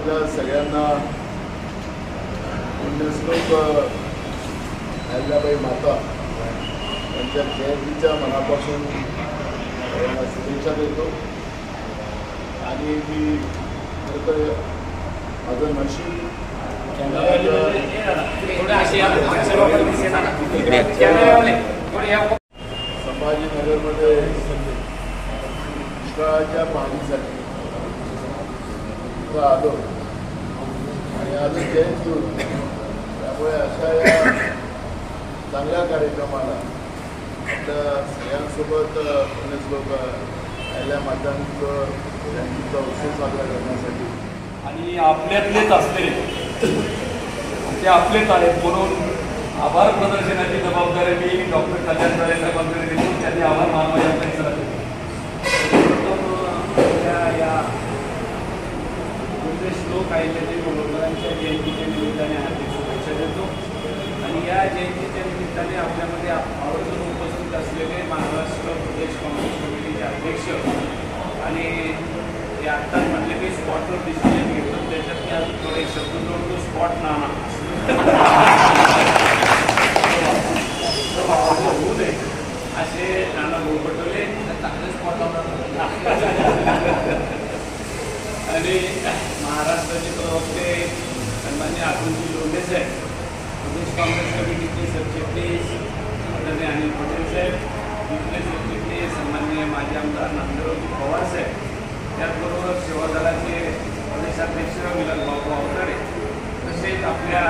आपल्या सगळ्यांना पुण्यश्लोक अहिल्याबाई माता यांच्या जयंतीच्या मनापासून शुभेच्छा देतो. आणि मी खरं तर माझं नशीब संभाजीनगरमध्ये दुष्काळाच्या पाहणीसाठी आलो. आणि आज जयंती होती त्यामुळे अशा या चांगल्या कार्यक्रमाला आपल्या सगळ्यांसोबत लोक आल्या मातांचं जयंतीचा उत्सव साजरा करण्यासाठी आणि आपल्यातलेच असलेले ते आपलेच आहेत म्हणून आभार प्रदर्शनाची जबाबदारी मी डॉक्टर कल्याण साहेब साहेबांकडे देतो. त्यांनी आभार मानवा या परिसरात त्या या दुसरे श्लोक आहिल्याचे वडोदरांच्या जयंतीच्या निमित्ताने हार्दिक शुभेच्छा देतो आणि या जयंतीच्या निमित्ताने आपल्यामध्ये आवर्जून उपस्थित असलेले महाराष्ट्र प्रदेश काँग्रेस कमिटीचे अध्यक्ष आणि हे आत्ताच म्हटले की स्पॉटवर डिसिजन घेतो त्याच्यात मी अजून थोडे शब्द जोडतो स्पॉट नाना होऊ नये असे नाना भाऊ पटोले चांगले स्पॉट आणि महाराष्ट्राचे प्रवक्ते सन्मान्य अतुलजी लोंढे साहेब प्रदेश काँग्रेस कमिटीचे सरचिटणीस आदरणीय अनिल पटेल साहेब इथले सरचिटणीस सन्मान्य माजी आमदार नामदेवजी पवार साहेब. त्याचबरोबर सेवा दलाचे प्रदेशाध्यक्ष मिलन बाबू अवतारे तसेच आपल्या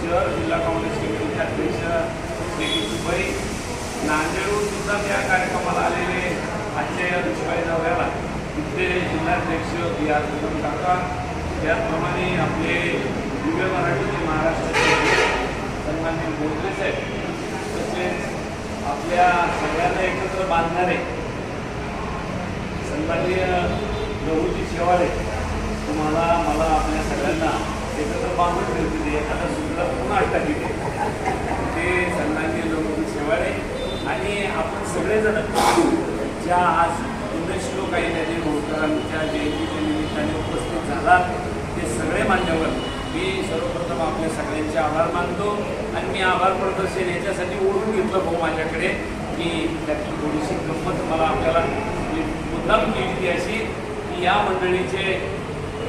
शहर जिल्हा काँग्रेस कमिटीचे अध्यक्ष श्री सुबाई. नांदेडहून सुद्धा त्या कार्यक्रमाला आलेले आजच्या या दुष्काळी दौऱ्याला ते जिल्हाध्यक्ष बी आर कदम काका त्याचप्रमाणे आपले दिव्य मराठीचे महाराष्ट्राचे सन्मान्य बोधरे साहेब तसेच आपल्या सगळ्यांना एकत्र बांधणारे सन्माननीय लहूजी शेवाळे तुम्हाला मला आपल्या सगळ्यांना एकत्र बांधून ठेवतील एखादा सुद्धा पुन्हा दिले ते सन्माननीय लहूजी शेवाळे आणि आपण सगळेजण ज्या आज पुण्यश्लोक आहे त्याने होळकरांच्या जयंतीच्या निमित्ताने उपस्थित झालात ते सगळे मान्यवर. मी सर्वप्रथम आपल्या सगळ्यांचे आभार मानतो आणि मी आभार प्रदर्शन याच्यासाठी ओढून घेतलं भाऊ माझ्याकडे. की त्यातली थोडीशी गंमत मला आपल्याला म्हणजे मुद्दाम केली अशी की या मंडळीचे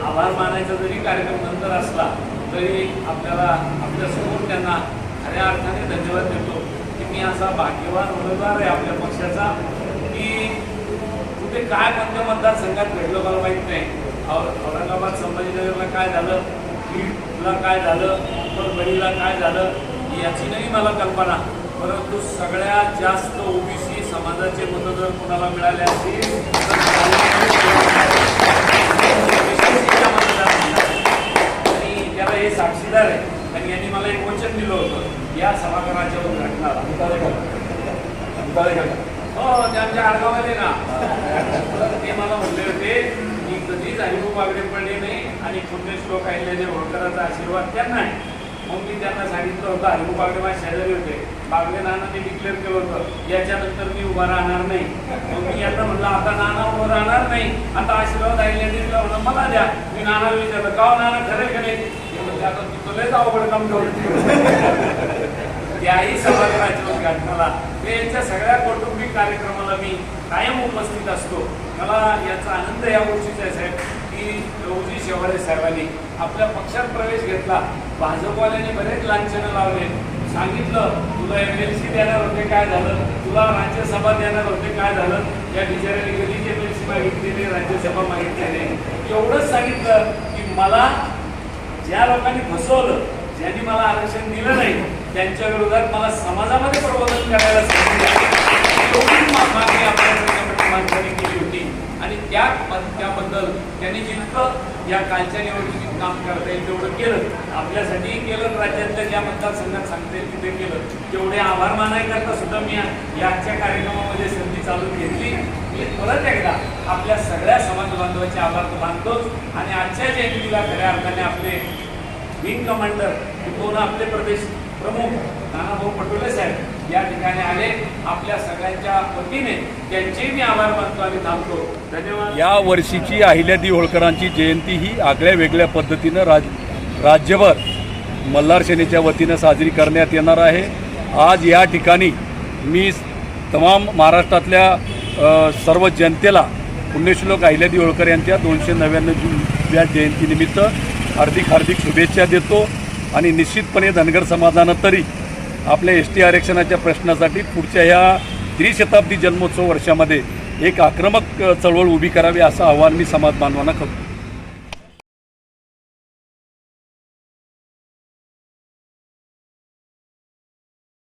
आभार मानायचा जरी कार्यक्रम नंतर असला तरी आपल्याला आपल्यासमोर त्यांना खऱ्या अर्थाने धन्यवाद देतो की मी असा भाग्यवान उमेदवार आहे आपल्या पक्षाचा. काय कोणत्या मतदारसंघात घडलं मला माहीत नाही. औ- औरंगाबाद संभाजीनगरला काय झालं? बीडला काय झालं? परभणीला काय झालं? याची नाही मला कल्पना. परंतु सगळ्यात जास्त ओबीसी समाजाचे मतं जर कोणाला मिळाले असतील? आणि त्याला हे साक्षीदार आहे. आणि यांनी मला एक वचन दिलं होतं. या सभागृहाच्या उद्घाटनाला. हो ते आमच्या आडगावाले ना. ते मला म्हणले होते की कधीच हरिभाऊ हो बागडे पडले नाही आणि पुण्यश्लोक लोक आहिल्याने होळकरांचा आशीर्वाद त्यांना आहे. मग मी त्यांना सांगितलं होतं हरिभाऊ हो बागडे माझ्या शेजारी होते. बागडे नानाने डिक्लेअर केलं होतं. याच्यानंतर मी उभा राहणार नाही. मग मी यांना म्हणलं आता नाना उभं राहणार नाही. आता आशीर्वाद आईल्याने दिला म्हणून मला द्या. मी नाना विचारलं का हो नाना खरं का नाही? आता तू लयच अवघड काम करू त्याही सभागृहाच्या उद्घाटनाला. यांच्या सगळ्या कौटुंबिक कार्यक्रमाला मी कायम उपस्थित असतो. मला याचा आनंद या गोष्टीचा आहे साहेब की लवजी शेवाळे साहेबांनी आपल्या पक्षात प्रवेश घेतला. भाजपवाल्यांनी बरेच लांछनं लावले. सांगितलं तुला एम एल सी देणार होते काय झालं? तुला राज्यसभा देणार होते काय झालं? या बिचाऱ्याने कधीच एम एल सी मागितली नाही राज्यसभा मागितली नाही. एवढंच सांगितलं की मला ज्या लोकांनी फसवलं ज्यांनी मला आरक्षण दिलं नाही त्यांच्या विरोधात मला समाजामध्ये प्रबोधन करायला सांगितलं मागणी आपल्या माणसाने केली होती. आणि त्या त्याबद्दल त्यांनी जितकं या कालच्या निवडणुकीत काम करता येईल तेवढं केलं. आपल्यासाठीही केलं राज्यातल्या ज्या मतदारसंघात सांगता येईल तिथे केलं. तेवढे आभार मानायकरता सुद्धा मी या- आजच्या कार्यक्रमामध्ये संधी चालू घेतली. मी परत एकदा आपल्या सगळ्या समाज बांधवाचे आभार मानतोच आणि आजच्या जयंतीला खऱ्या अर्थाने आपले विंग कमांडर कोण आपले प्रदेश प्रमुख नानाभाऊ पटोले साहेब या ठिकाणी आले. आपल्या सगळ्यांच्या वतीने त्यांचे मी आभार मानतो आणि थांबतो. धन्यवाद. या वर्षीची अहिल्यादेवी होळकरांची जयंती ही आगळ्या वेगळ्या पद्धतीनं राज राज्यभर मल्हार सेनेच्या वतीनं साजरी करण्यात येणार आहे. आज या ठिकाणी मी तमाम महाराष्ट्रातल्या सर्व जनतेला पुण्यश्लोक अहिल्यादेवी होळकर यांच्या दोनशे नव्याण्णव या जयंतीनिमित्त हार्दिक हार्दिक शुभेच्छा देतो. आणि निश्चितपणे धनगर समाजानं तरी आपल्या एस टी आरक्षणाच्या प्रश्नासाठी पुढच्या ह्या त्रिशताब्दी जन्मोत्सव वर्षामध्ये एक आक्रमक चळवळ उभी करावी असं आव्हान मी समाज बांधवांना करतो.